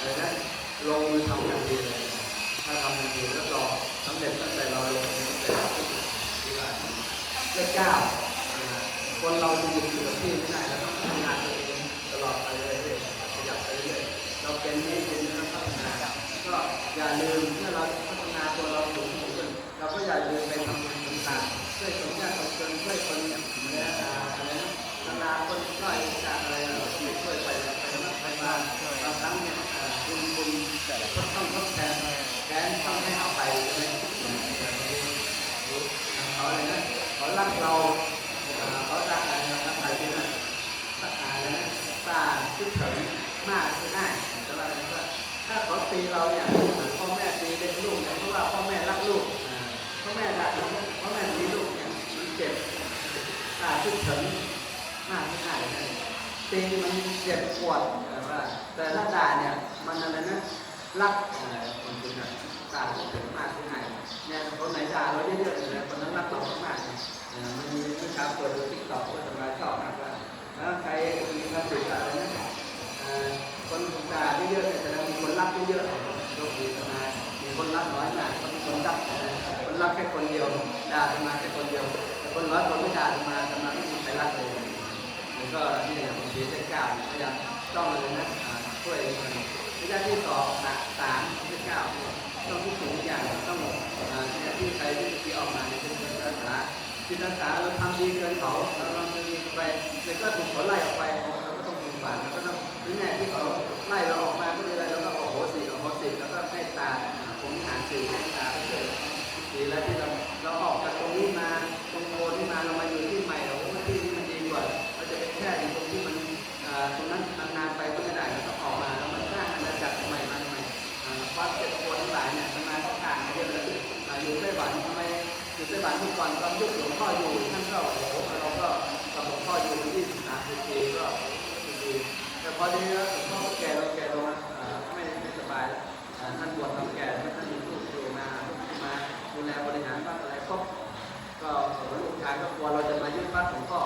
อะไรนะลงมือทำอย่างดีเลยถ้าทำอย่างดีแล้วรอสำเร็จตั้งแต่เราลงมือตั้งแต่เราที่ว่าเลขเก้าคนเราจะอยู่กับที่ไม่ได้เราต้องพัฒนตัวเองตลอดไปเรื่อยๆขยับไปเรื่อยๆเราเป็นนี่เป็นนี่เราพัฒนาก็อย่าลืมเมื่อเราพัฒนาตัวเราสูงขึ้นเราก็อย่าลืมไปทำงานต่างๆช่วยคนยากคนจนช่วยคนเนี่ยอะไรนะนานาคนช่วยจากอะไรเราช่วยไปไปนักไปบ้านบางครั้งเนี่ย เอ่อคุณคุณก็ต้องทดแทนแทนต้องให้เอาไปใช่ไหมเขาอะไรนะเขารักเราเขารักอะไรนะรักใครที่นั่นรักอะไรนะตาคิดถึงมากคือง่ายแต่ว่าอะไรก็ถ้าเขาตีเราเนี่ยพ่อแม่ตีเด็กลูกเนี่ยเพราะว่าพ่อแม่รักลูกพ่อแม่รักพ่อแม่ตีลูกเนี่ยมันเจ็บตาคิดถึงมากไม่ได้นะตีมันเจ็บปวด แต่ว่าแต่ถ้าด่าเนี่ยมันอะไรนะรักอะไรคนจริงอะตาคิดถึงมากที่ไหนเนี่ยคนไหนด่าเราเยอะๆเลยคนนั้นรักเรามากๆเนี่ยมันมีเมื่อเช้าเปิดดูติ๊กต็อกก็ทำลายชอบมากว่าแล้วใครมีความสุขอะไรนะคนด่าเยอะๆเนี่ยแต่เรามีคนรักเยอะๆโชคดีสมามีคนรักน้อยมากคนคนรักคนรักแค่คนเดียวด่าสมาแค่คนเดียวแต่คนร้อยคนไม่ด่าสมาสมาไม่มีใครรักเลยแล้วก็นี่อย่างบางทีได้กล้าพยายามจ้องเลยนะ ช่วยมันระยะที่สองนะสามที่เก้าต้องทุกสิ่งทุกอย่างต้องอ่าระยะที่ใครที่ที่ออกมาเนี่ยเป็นจิตอาสาจิตอาสาเราทำดีเกินเขาเราทำดีไปแล้วก็ถูกเขาไล่ออกไปเราก็ต้องมีฝันเราก็ต้องหรือไงที่เขาไล่เราออกมาก็เลยเราก็โอ้โหสิโอ้โหสิแล้วก็ให้ตาผมหาสี่ให้ตาไปเลยดีแล้วที่เรา ทุกวันตอนยุคหลวงพ่ออยู่ท่านก็โอ้โหเราก็กับหลวงพ่ออยู่ที่สามสิบปีก็ดีแต่พอดีแล้วพ่อแก่เราแก่ลงอ่าไม่ไม่สบายท่านบวชทำแก่ท่านมีลูกอยู่มามาดูแลบริหารบ้านอะไรครบก็ลูกชายก็กลัวเราจะมายึดบ้านของพ่อ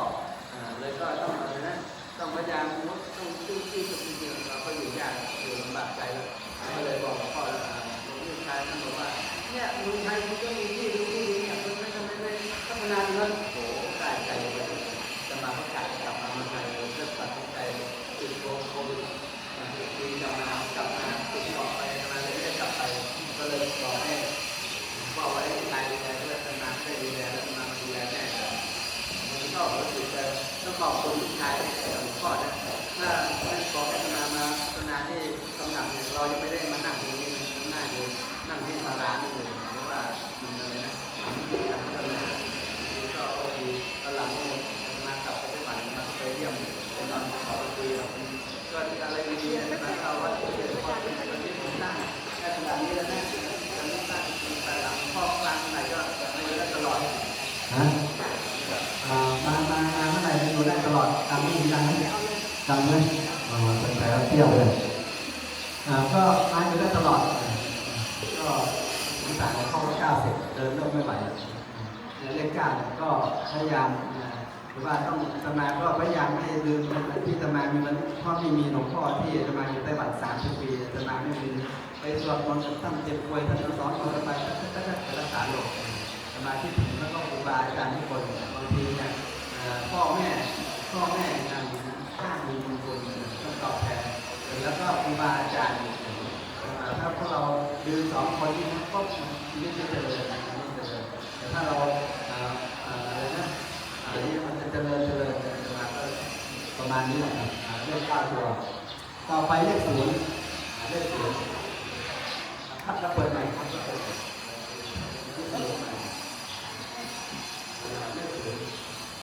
อ่าเลยก็ต้องอะไรนะต้องพยายามต้องชื่อที่สุดจริงๆเราก็อยู่ยากอยู่ลำบากใจแล้วก็เลยบอกกับพ่อแล้วอ่าลูกชายท่านบอกว่าเนี่ยเมืองไทยมันก็มีที่ดูที่ดีเนี่ยมันไม่ทำไมไม่ พัฒนาเงินโหได้ใจเลยจะมาประกาศกลับมาเมืองไทยผมจะตัดสินใจติดโควิดนะคุยกลับมากลับมาติดต่อไปมาเลยไม่ได้กลับไป ก็เลยบอกให้บอกไว้นายดูแลด้วยทำงานได้ดูแลแล้วมาดูแลแม่ผมก็รู้สึกจะต้องขอบคุณลูกชายแต่หลวงพ่อนะถ้าไม่ขอให้ทำงามาทำงาที่ตำหนักเนี่ยเราจะไม่ได้มานั่งตรงนี้นั่งอยู่นั่งที่ศาลานี่เลยเพราะว่ามันอะไรนะการพัฒนา ก็โอเคตอนหลังเนี่ยมากลับไปที่บ้านมาไปเยี่ยมไปนอนขอคุยกับก็ อะไรดีๆนะเราว่าเดี๋ยวพอเป็นวันที่ผมตั้งแค่ขนาดนี้แล้วนะจะไม่ตั้งแต่หลังพ่อกลางไหนก็ไม่ได้ตลอดฮะอ่ามามามาเมื่อไหร่จะอยู่ได้ตลอดจำไม่มีจำไหมจำไหมอ๋อเป็นแผลเที่ยวเลยอ่าก็มาอยู่ได้ตลอดก็สงสารเข้าเก้าสิบเดินเริ่มไม่ไหวเนี่ยเลขเก้าเนี่ยก็พยายามหรือว่าต้องสมาก็พยายามไม่ลืม ที่สมามีมันพ่อไม่มีหลวงพ่อที่สมาอยู่ไต้หวันสามสิบปีสมาไม่มีไปสวดมนต์ท่านเจ็บป่วยท่านสอนเราไปท่านก็รักษาโรคสมาธิถึงแล้วก็ครูบาอาจารย์ทุกคนบางทีเนี่ยพ่อแม่พ่อแม่งานข้ามีบุญคุณต้องตอบแทนแล้วก็ครูบาอาจารย์เอ่อถ้าพวกเราดืนสองคนนี้ก็ชีวิตจะเจริญนะชีวิตจะเจริญแต่ถ้าเราเอ่อเอ่ออะไรนะอันนี้มันจะเจริญเจริญมาก็ประ มาณนี้นะครับอ่าเรื่องก้าตัว ต่อไปเลขศูนย์